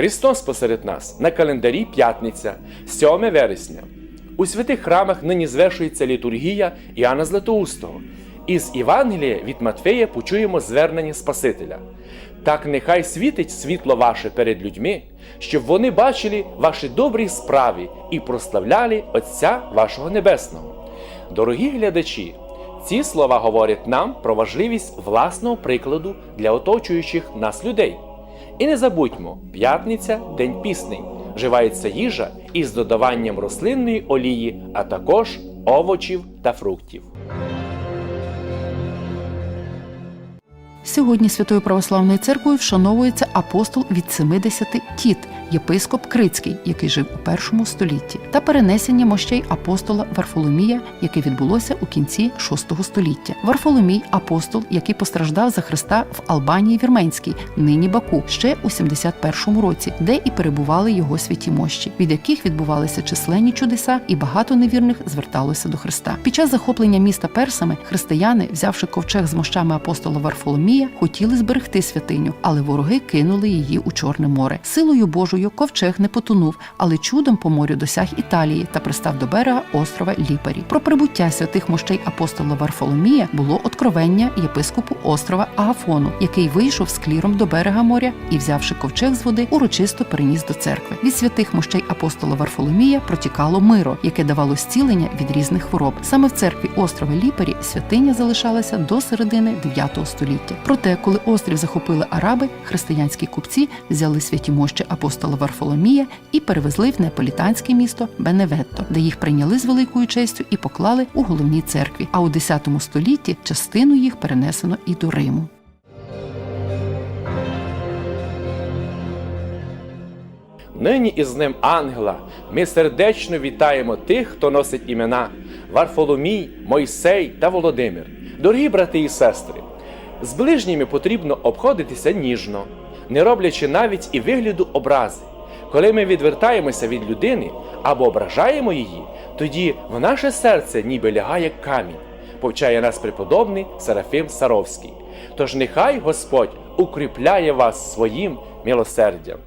Христос посеред нас на календарі п'ятниця, 7 вересня. У святих храмах нині звершується літургія Іоанна Златоустого. Із Євангелія від Матфея почуємо звернення Спасителя. Так нехай світить світло ваше перед людьми, щоб вони бачили ваші добрі справи і прославляли Отця вашого Небесного. Дорогі глядачі, ці слова говорять нам про важливість власного прикладу для оточуючих нас людей. І не забудьмо, п'ятниця день пісний. вживається їжа із додаванням рослинної олії, а також овочів та фруктів. Сьогодні Святою Православною церквою вшановується апостол від 70 тіт, єпископ Крицький, який жив у першому столітті, та перенесення мощей апостола Варфоломія, яке відбулося у кінці VI століття. Варфоломій апостол, який постраждав за Христа в Албанії Вірменській, нині Баку, ще у 71 році, де і перебували його святі мощі, від яких відбувалися численні чудеса, і багато невірних зверталося до Христа. Під час захоплення міста персами християни, взявши ковчег з мощами апостола Варфоломія, хотіли зберегти святиню, але вороги кинули її у Чорне море. Силою Божою ковчег не потонув, але чудом по морю досяг Італії та пристав до берега острова Ліпарі. Про прибуття святих мощей апостола Варфоломія було откровення єпископу острова Агафону, який вийшов з кліром до берега моря і, взявши ковчег з води, урочисто переніс до церкви. Від святих мощей апостола Варфоломія протікало миро, яке давало зцілення від різних хвороб. Саме в церкві острова Ліпарі святиня залишалася до середини 9 століття. Проте, коли острів захопили араби, християнські купці взяли святі мощі апостола Варфоломія і перевезли в неаполітанське місто Беневетто, де їх прийняли з великою честю і поклали у головній церкві. А у 10 столітті частину їх перенесено і до Риму. Нині із ним ангела ми сердечно вітаємо тих, хто носить імена Варфоломій, Мойсей та Володимир. Дорогі брати і сестри, з ближніми потрібно обходитися ніжно, не роблячи навіть і вигляду образи. Коли ми відвертаємося від людини або ображаємо її, тоді в наше серце ніби лягає камінь, повчає нас преподобний Серафим Саровський. Тож нехай Господь укріпляє вас своїм милосердям.